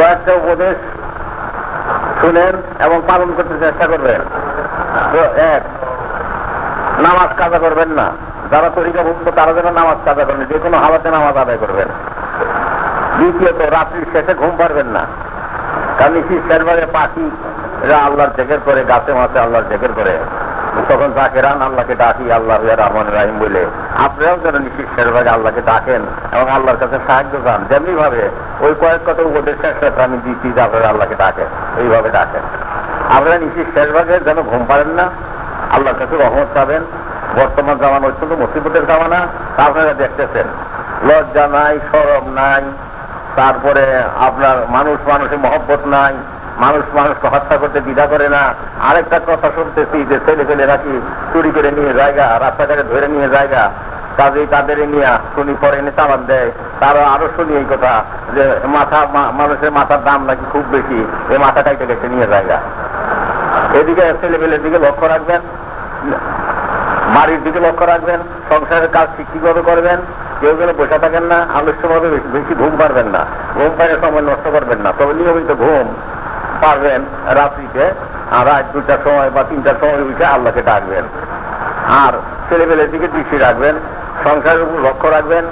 কয়েকটা উপদেশ শুনেন এবং পালন করতে চেষ্টা করবেন। এক, নামাজ কাজা করবেন না। যারা তরিকা ভুক্ত, তারা যেন নামাজ কাজা করেন। যে কোনো হালাতে নামাজ আদায় করবেন। দ্বিতীয়ত, রাত্রির শেষে ঘুম পারবেন না। কারণ নিশির শেরবাগে পাখি এরা আল্লাহর জেকের করে গাছে মাছে আল্লাহর জেকের করে তখন তাকে জাকেরান আল্লাহকে ডাকি, আল্লাহ রহমান রাহিম বলে। আপনারাও যেন নিশির শেরবাগে আল্লাহকে ডাকেন এবং আল্লাহর কাছে সাহায্য চান। যেমনি ভাবে ওই কয়েক কত উপদেশ শেষে আমি দিচ্ছি যে আপনারা আল্লাহকে ডাকেন, এইভাবে ডাকেন। আপনারা নিশির শেরবাগে যেন ঘুম পারেন না, আল্লাহর কাছে রহমত পাবেন। বর্তমান জামানা অত্যন্ত মুসিবতের জামানা, তা আপনারা দেখতেছেন। লজ্জা নাই সরম নাই, তারপরে আপনার মানুষ মানুষের মহব্বত নাই, মানুষ মানুষকে হত্যা করতে দ্বিধা করে না। আরেকটা কথা শুনতেছি যে ছেলে ছেলে রাখি চুরি করে নিয়ে জায়গা, রাস্তাঘাটে ধরে নিয়ে জায়গা কাজেই তাদের নিয়ে শুনি পরে এনে চালান দেয়। তারা আরও শুনি এই কথা যে মাথা মানুষের মাথার দাম নাকি খুব বেশি। এই মাথা কাইতে গেছে নিয়ে জায়গা এদিকে ছেলেমেলের দিকে লক্ষ্য রাখবেন। বাড়ির দিকে লক্ষ্য রাখবেন। সংসারের কাজ ঠিক ঠিকভাবে করবেন। কেউ যেন বসে থাকেন না আলস্যভাবে বেশি- ঘুম পারবেন না। ঘুম পাইলে সময় নষ্ট করবেন না। তবে নিয়মিত ঘুম পারবেন রাত্রিতে। আর রাত দুটার সময় বা তিনটার সময় উঠে আল্লাহকে ডাকবেন। আর ছেলেমেলের দিকে দৃষ্টি রাখবেন। উপর লক্ষ্য রাখবেন।